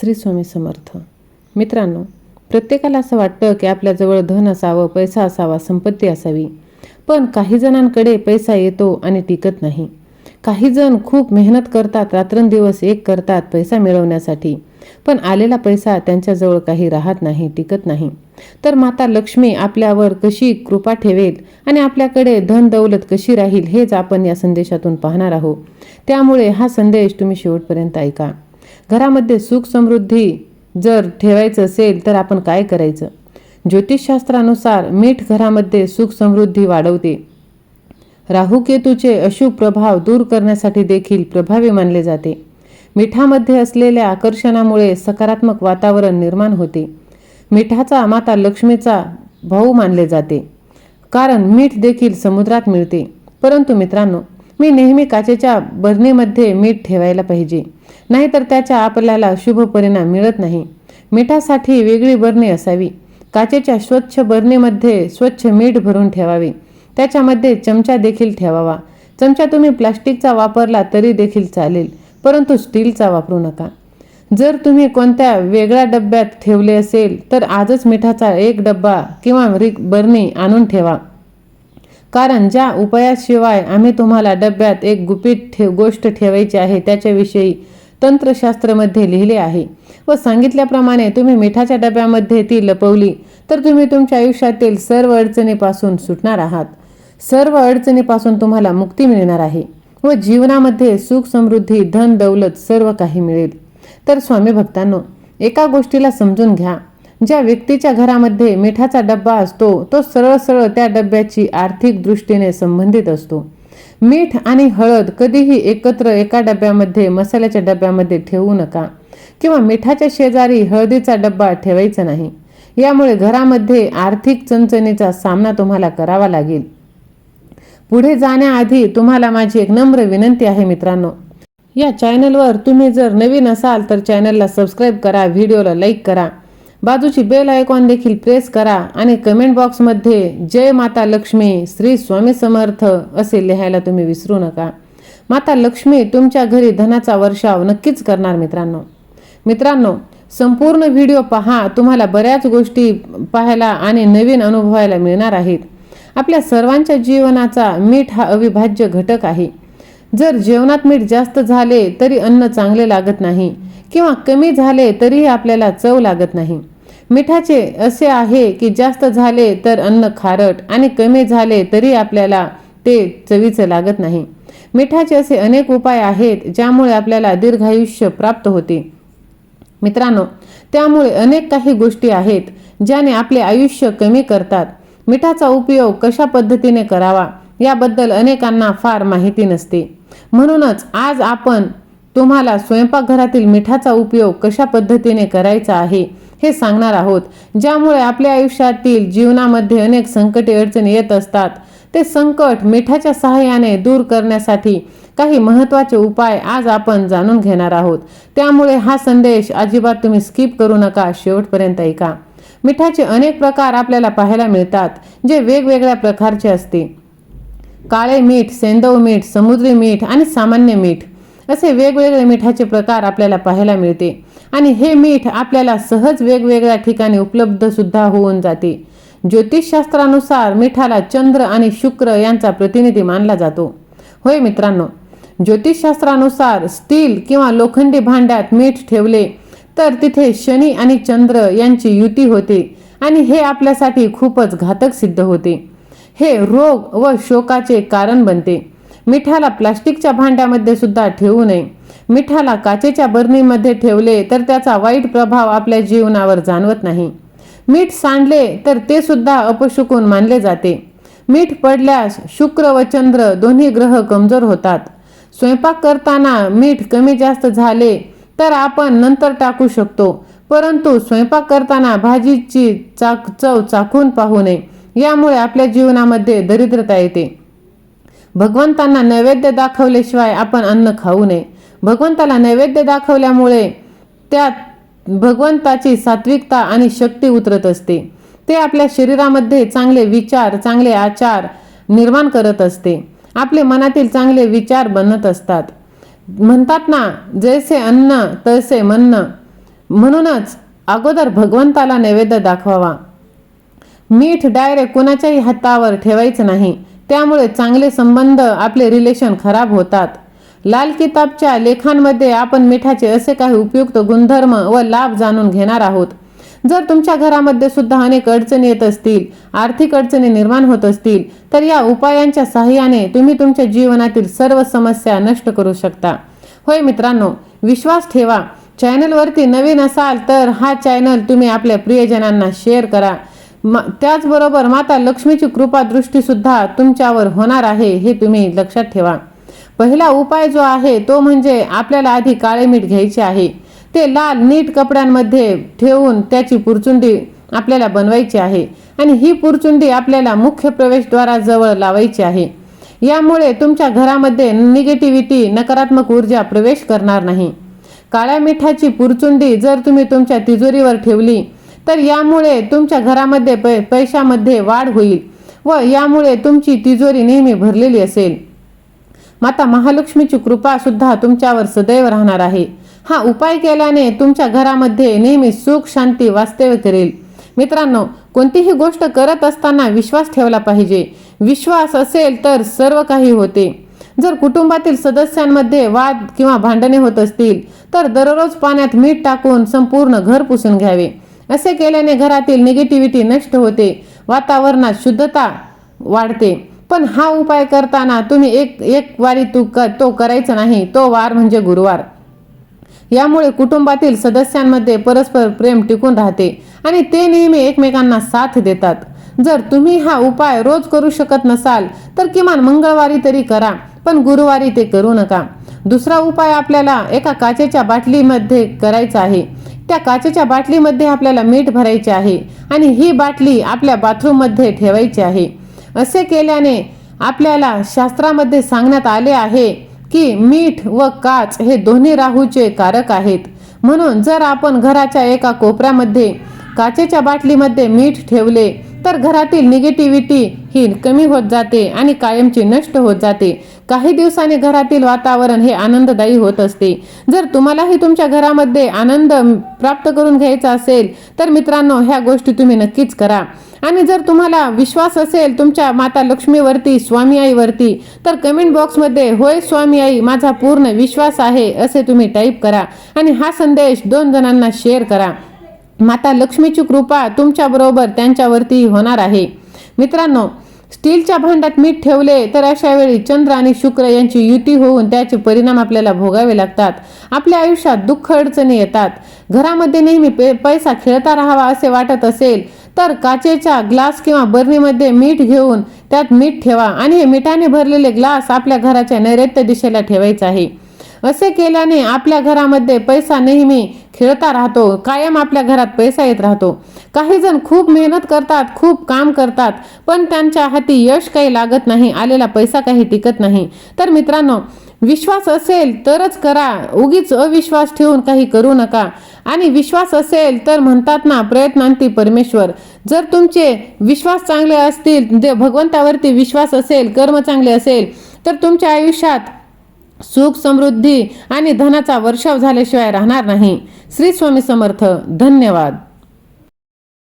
श्री स्वामी समर्थ. मित्रांनो प्रत्येकाला असं वाटतं की आपल्याजवळ धन असावं पैसा असावा संपत्ती असावी. पण काही जणांकडे पैसा येतो आणि टिकत नाही. काही जण खूप मेहनत करतात रात्रंदिवस एक करतात पैसा मिळवण्यासाठी. पण आलेला पैसा त्यांच्याजवळ काही राहत नाही टिकत नाही. तर माता लक्ष्मी आपल्यावर कशी कृपा ठेवेल आणि आपल्याकडे धन दौलत कशी राहील हेच आपण या संदेशातून पाहणार आहोत. त्यामुळे हा संदेश तुम्ही शेवटपर्यंत ऐका. घरामध्ये सुख समृद्धी जर ठेवायचं असेल तर आपण काय करायचं? ज्योतिषशास्त्रानुसार मीठ घरामध्ये सुख समृद्धी वाढवते. राहुकेतूचे अशुभ प्रभाव दूर करण्यासाठी देखील प्रभावी मानले जाते. मिठामध्ये असलेल्या आकर्षणामुळे सकारात्मक वातावरण निर्माण होते. मिठाचा माता लक्ष्मीचा भाऊ मानले जाते. कारण मीठ देखील समुद्रात मिळते. परंतु मित्रांनो मी नेहमी काचेच्या बरणीमध्ये मीठ ठेवायला पाहिजे. नाहीतर त्याच्या आपल्याला शुभ परिणाम मिळत नाही. मिठासाठी वेगळी बरणी असावी. काचेच्या स्वच्छ बरणीमध्ये स्वच्छ मीठ भरून ठेवावे. त्याच्यामध्ये चमचा देखील ठेवावा. चमचा तुम्ही प्लास्टिकचा वापरला तरी देखील चालेल परंतु स्टीलचा वापरू नका. जर तुम्ही कोणत्या वेगळ्या डब्यात ठेवले असेल तर आजच मिठाचा एक डब्बा किंवा रिक बरणी आणून ठेवा. कारण ज्या उपायाशिवाय आम्ही तुम्हाला डब्यात एक गुपित ठेव गोष्ट ठेवायची आहे त्याच्याविषयी तंत्रशास्त्रमध्ये लिहिले आहे व सांगितल्याप्रमाणे तुम्ही मिठाच्या डब्यामध्ये ती लपवली तर तुम्ही तुमच्या आयुष्यातील सर्व अडचणीपासून सुटणार आहात. सर्व अडचणीपासून तुम्हाला मुक्ती मिळणार आहे व जीवनामध्ये सुख समृद्धी धन दौलत सर्व काही मिळेल. तर स्वामी भक्तांनो एका गोष्टीला समजून घ्या. ज्या व्यक्तीच्या घरामध्ये मिठाचा डब्बा असतो तो सरळ सरळ त्या डब्याची आर्थिक दृष्टीने संबंधित असतो. मीठ आणि हळद कधीही एकत्र एका डब्यामध्ये मसाल्याच्या डब्यामध्ये ठेवू नका. किंवा मिठाच्या शेजारी हळदीचा डब्बा ठेवायचा नाही. यामुळे घरामध्ये आर्थिक चणचणीचा सामना तुम्हाला करावा लागेल. पुढे जाण्याआधी तुम्हाला माझी एक नम्र विनंती आहे मित्रांनो. या चॅनलवर तुम्ही जर नवीन असाल तर चॅनलला सबस्क्राईब करा व्हिडिओला लाईक करा. बाजूची बेल आयकॉन देखील प्रेस करा आणि कमेंट बॉक्समध्ये जय माता लक्ष्मी श्री स्वामी समर्थ असे लिहायला तुम्ही विसरू नका. माता लक्ष्मी तुमच्या घरी धनाचा वर्षाव नक्कीच करणार मित्रांनो. मित्रांनो संपूर्ण व्हिडिओ पहा तुम्हाला बऱ्याच गोष्टी पाहायला आणि नवीन अनुभवायला मिळणार आहेत. आपल्या सर्वांच्या जीवनाचा मीठ हा अविभाज्य घटक आहे. जर जेवणात मीठ जास्त झाले तरी अन्न चांगले लागत नाही किंवा कमी झाले तरीही आपल्याला चव लागत नाही. मिठाचे असे आहे की जास्त झाले तर अन्न खारट आणि कमी झाले तरी आपल्याला ते चवीचं लागत नाही. मिठाचे असे अनेक उपाय आहेत ज्यामुळे आपल्याला दीर्घायुष्य प्राप्त होते. मित्रांनो त्यामुळे अनेक काही गोष्टी आहेत ज्याने आपले आयुष्य कमी करतात. मिठाचा उपयोग कशा पद्धतीने करावा याबद्दल अनेकांना फार माहिती नसते. म्हणूनच आज आपण तुम्हाला स्वयंपाकघरातील मिठाचा उपयोग कशा पद्धतीने करायचा आहे हे सांगणार आहोत ज्यामुळे आपल्या आयुष्यातील जीवनामध्ये अनेक संकटे अडचणी येत असतात. ते संकट मिठाच्या सहाय्याने दूर करण्यासाठी काही महत्त्वाचे उपाय आज आपण जाणून घेणार आहोत. त्यामुळे हा संदेश अजिबात तुम्ही स्किप करू नका शेवटपर्यंत ऐका. मिठाचे अनेक प्रकार आपल्याला पाहायला मिळतात जे वेगवेगळ्या प्रकारचे असते. काळे मीठ सेंदव मीठ समुद्री मीठ आणि सामान्य मीठ. असे वेगवेगळे मिठाचे प्रकार आपल्याला पाहायला मिळते. आणि हे मीठ आपल्याला सहज वेगवेगळ्या ठिकाणी उपलब्ध सुद्धा होऊन जाते. ज्योतिषशास्त्रानुसार मिठाला चंद्र आणि शुक्र यांचा प्रतिनिधी मानला जातो. होय मित्रांनो ज्योतिषशास्त्रानुसार स्टील किंवा लोखंडी भांड्यात मीठ ठेवले तर तिथे शनी आणि चंद्र यांची युती होते आणि हे आपल्यासाठी खूपच घातक सिद्ध होते. हे रोग व शोकाचे कारण बनते. मिठाला प्लास्टिकच्या भांड्यामध्ये सुद्धा ठेवू नये. मिठाला काचेच्या बरणीमध्ये ठेवले तर त्याचा वाईट प्रभाव आपल्या जीवनावर जाणवत नाही. मीठ सांडले तर ते सुद्धा अपशुकून मानले जाते. मीठ पडल्यास शुक्र व चंद्र दोन्ही ग्रह कमजोर होतात. स्वयंपाक करताना मीठ कमी जास्त झाले तर आपण नंतर टाकू शकतो परंतु स्वयंपाक करताना भाजीची चाक चव चाखून पाहू नये. यामुळे आपल्या जीवनामध्ये दरिद्रता येते. भगवंतांना नैवेद्य दाखवल्याशिवाय आपण अन्न खाऊ नये. भगवंताला नैवेद्य दाखवल्यामुळे त्यात भगवंताची सात्विकता आणि शक्ती उतरत असते. ते आपल्या शरीरामध्ये चांगले विचार चांगले आचार निर्माण करत असते. आपले मनातील चांगले विचार बनत असतात. म्हणतात ना जैसे अन्न तैसे म्हणणं म्हणूनच अगोदर भगवंताला नैवेद्य दाखवावा. मीठ डायरेक्ट कुणाच्याही हातावर ठेवायचं नाही. त्यामुळे चांगले संबंध आपले रिलेशन खराब होतात. लाल किताबच्या लेखांमध्ये आपण मिठाचे असे काही उपयुक्त गुणधर्म व लाभ जाणून घेणार आहोत. जर तुमच्या घरामध्ये सुद्धा अनेक अडचणी येत असतील आर्थिक अडचणी निर्माण होत असतील तर या उपायांच्या सहाय्याने तुम्ही तुमच्या जीवनातील सर्व समस्या नष्ट करू शकता. होय मित्रांनो विश्वास ठेवा. चॅनलवरती नवीन असाल तर हा चॅनल तुम्ही आपल्या प्रियजनांना शेअर करा. म त्याचबरोबर माता लक्ष्मीची कृपादृष्टीसुद्धा सुद्धा तुमच्यावर होणार आहे हे तुम्ही लक्षात ठेवा. पहिला उपाय जो आहे तो म्हणजे आपल्याला आधी काळे मीठ घ्यायचे आहे. ते लाल नीट कपड्यांमध्ये ठेवून त्याची पुरचुंडी आपल्याला बनवायची आहे आणि ही पुरचुंडी आपल्याला मुख्य प्रवेशद्वाराजवळ लावायची आहे. यामुळे तुमच्या घरामध्ये निगेटिव्हिटी नकारात्मक ऊर्जा प्रवेश करणार नाही. काळ्या मिठाची पुरचुंडी जर तुम्ही तुमच्या तिजोरीवर ठेवली तर यामुळे तुमच्या घरामध्ये पै पैशामध्ये वाढ होईल व यामुळे तुमची तिजोरी नेहमी भरलेली असेल. माता महालक्ष्मीची कृपा सुद्धा तुमच्यावर सदैव राहणार आहे. हा उपाय केल्याने तुमच्या घरामध्ये नेहमी सुख शांती वास्तव्य करेल. मित्रांनो कोणतीही गोष्ट करत असताना विश्वास ठेवला पाहिजे. विश्वास असेल तर सर्व काही होते. जर कुटुंबातील सदस्यांमध्ये वाद किंवा भांडणे होत असतील तर दररोज पाण्यात मीठ टाकून संपूर्ण घर पुसून घ्यावे. असे केल्याने घरातील निगेटिव्हिटी नष्ट होते. वातावरणात शुद्धता वाढते. पण हा उपाय करताना तुम्ही एक एक वारी तू क तो करायचा नाही तो वार म्हणजे गुरुवार. यामुळे कुटुंबातील सदस्यांमध्ये परस्पर प्रेम टिकून राहते आणि ते नेहमी एकमेकांना साथ देतात. जर तुम्ही हा उपाय रोज करू शकत नसाल तर किमान मंगळवारी तरी करा पण गुरुवारी ते करू नका. दुसरा उपाय आपल्याला एका काचेच्या बाटलीमध्ये करायचा आहे. त्या काचेच्या बाटलीमध्ये आपल्याला मीठ भरायचे आहे आणि ही बाटली आपल्या बाथरूममध्ये ठेवायची आहे. असे केल्याने आपल्याला शास्त्रामध्ये सांगण्यात आले आहे की मीठ व काच हे दोन्ही राहूचे कारक आहेत. म्हणून जर आपण घराच्या एका कोपऱ्यामध्ये काचेच्या बाटलीमध्ये मीठ ठेवले तर घरातील निगेटिव्हिटी ही कमी होत जाते आणि कायमची नष्ट होत जाते. काही दिवसांनी घरातील वातावरण हे आनंददायी होत असते. जर तुम्हालाही तुमच्या घरामध्ये आनंद प्राप्त करून घ्यायचा असेल तर मित्रांनो ह्या गोष्टी तुम्ही नक्कीच करा. आणि जर तुम्हाला विश्वास असेल तुमच्या माता लक्ष्मीवरती स्वामी आईवरती तर कमेंट बॉक्समध्ये होय स्वामी आई माझा पूर्ण विश्वास आहे असे तुम्ही टाईप करा. आणि हा संदेश दोन जणांना शेअर करा. माता लक्ष्मीची कृपा तुमच्याबरोबर त्यांच्यावरती होणार आहे. मित्रांनो स्टीलच्या भांड्यात मीठ ठेवले तर अशा वेळी चंद्र आणि शुक्र यांची युती होऊन त्याचे परिणाम आपल्याला भोगावे लागतात. आपल्या आयुष्यात दुःख अडचणी येतात. घरामध्ये नेहमी पे पैसा खेळता राहावा असे वाटत असेल तर काचेच्या ग्लास किंवा बर्नीमध्ये मीठ घेऊन त्यात मीठ ठेवा आणि हे मिठाने भरलेले ग्लास आपल्या घराच्या नैऋत्य दिशेला ठेवायचे आहे. असे केल्याने आपल्या घरामध्ये पैसा नेहमी खेळता राहतो कायम आपल्या घरात पैसा येत राहतो. काही जण खूप मेहनत करतात खूप काम करतात पण त्यांच्या हाती यश काही लागत नाही आलेला पैसा काही टिकत नाही. तर मित्रांनो विश्वास असेल तरच करा उगीच अविश्वास ठेवून काही करू नका. आणि विश्वास असेल तर म्हणतात ना प्रयत्नांती परमेश्वर. जर तुमचे विश्वास चांगले असतील जे भगवंतावरती विश्वास असेल कर्म चांगले असेल तर तुमच्या आयुष्यात सुख समृद्धी आणि धनाचा वर्षाव झाल्याशिवाय राहणार नाही. श्री स्वामी समर्थ धन्यवाद.